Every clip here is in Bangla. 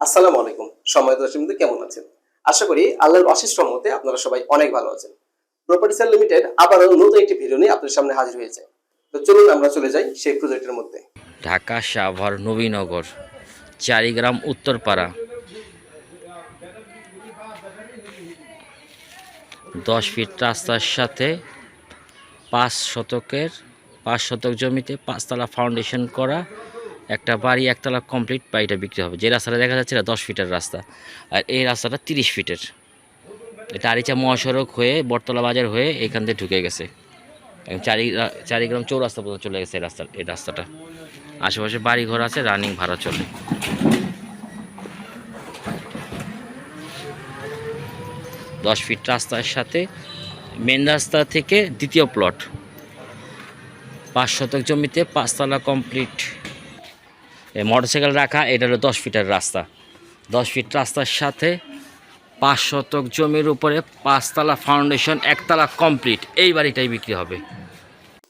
আসসালামু আলাইকুম। সময় দর্শক কেমন আছেন? আশা করি আল্লাহর অশেষ রহমতে আপনারা সবাই অনেক ভালো আছেন। প্রপার্টিসার লিমিটেড আবারও নতুন একটি ভিডিও নিয়ে আপনাদের সামনে হাজির হয়েছে। তো চলুন আমরা চলে যাই সেই প্রজেক্টের মধ্যে। ঢাকা, সাভার, নবীনগর, চারিগ্রাম, উত্তরপাড়া। দশ ফিট রাস্তার সাথে পাঁচ শতকের, পাঁচ শতক জমিতে পাঁচতলা ফাউন্ডেশন করা একটা বাড়ি একতলা কমপ্লিট বাড়িটা বিক্রি হবে। যে রাস্তাটা দেখা যাচ্ছে এটা দশ ফিটের রাস্তা। আর এই রাস্তাটা তিরিশ ফিটের। এটা আরিচা মহাসড়ক হয়ে বটতলা বাজার হয়ে এখান থেকে ঢুকে গেছে। একদম চারি চারিগ্রাম চৌরাস্তা পর্যন্ত চলে গেছে এই রাস্তা, এই রাস্তাটা। আশেপাশে বাড়ি ঘর আছে, রানিং ভাড়া চলে। দশ ফিট রাস্তার সাথে মেন রাস্তা থেকে দ্বিতীয় প্লট পাঁচ শতক জমিতে পাঁচতলা কমপ্লিট মোটরসাইকেল রাখা, এটা হলো দশ ফিটের রাস্তা। দশ ফিট রাস্তার সাথে পাঁচ শতক জমির উপরে পাঁচতলা ফাউন্ডেশন, একতলা কমপ্লিট। এই বাড়িটাই বিক্রি হবে।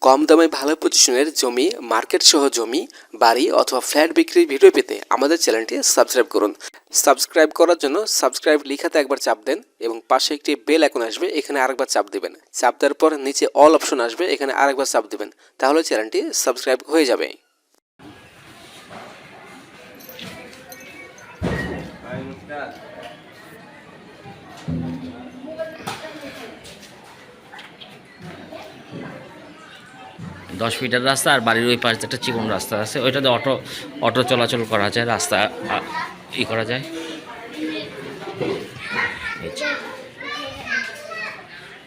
কম দামে ভালো পজিশনের জমি মার্কেট সহ জমি, বাড়ি অথবা ফ্ল্যাট বিক্রির ভিডিও পেতে আমাদের চ্যানেলটি সাবস্ক্রাইব করুন। সাবস্ক্রাইব করার জন্য সাবস্ক্রাইব লিখাতে একবার চাপ দেন এবং পাশে একটি বেল এখন আসবে, এখানে আরেকবার চাপ দেবেন। চাপ দেওয়ার পর নিচে অল অপশন আসবে, এখানে আরেকবার চাপ দেবেন। তাহলে চ্যানেলটি সাবস্ক্রাইব হয়ে যাবে। দশ মিটার রাস্তা আর বাড়ির ওই পাশে একটা চিকন রাস্তা আছে। ওইটাতে অটো অটো চলাচল করা যায়, রাস্তা ই করা যায়।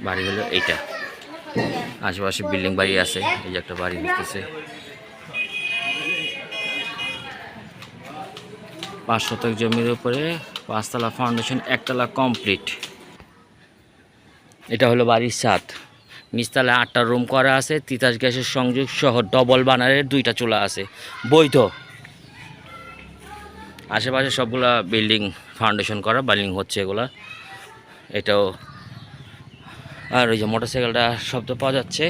বাড়ি হলো এইটা। আশেপাশে বিল্ডিং বাড়ি আছে, এই যে একটা বাড়ি দিতেছে পাঁচ শতক জমির উপরে পাঁচতলা ফাউন্ডেশন একতলা কমপ্লিট এটা হলো বাড়ির ছাদ। নিচতলায় আটটা রুম করা আছে, তিতাস গ্যাসের সংযোগ সহ ডবল বানারের দুইটা চুলা আছে। বৈধ। আশেপাশে সবগুলা বিল্ডিং ফাউন্ডেশন করা বিল্ডিং হচ্ছে এগুলা। এটাও আর ওই যে মোটরসাইকেলটা শব্দ পাওয়া যাচ্ছে।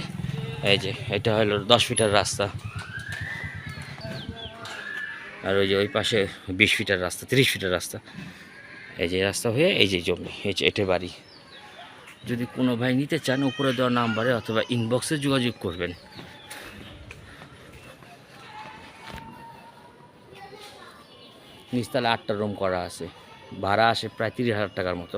এই যে, এটা হলো দশ ফিটের রাস্তা। আর ওই যে ওই পাশে বিশ ফিটের রাস্তা, তিরিশ ফিটের রাস্তা। এই যে রাস্তা হয়ে এই যে জমি, এই যে এটা বাড়ি। যদি কোনো ভাই নিতে চান, উপরে দেওয়া নাম্বারে অথবা ইনবক্সে যোগাযোগ করবেন। নিচতলা আটটা রুম করা আছে। ভাড়া আসে প্রায় তিরিশ হাজার টাকার মতো।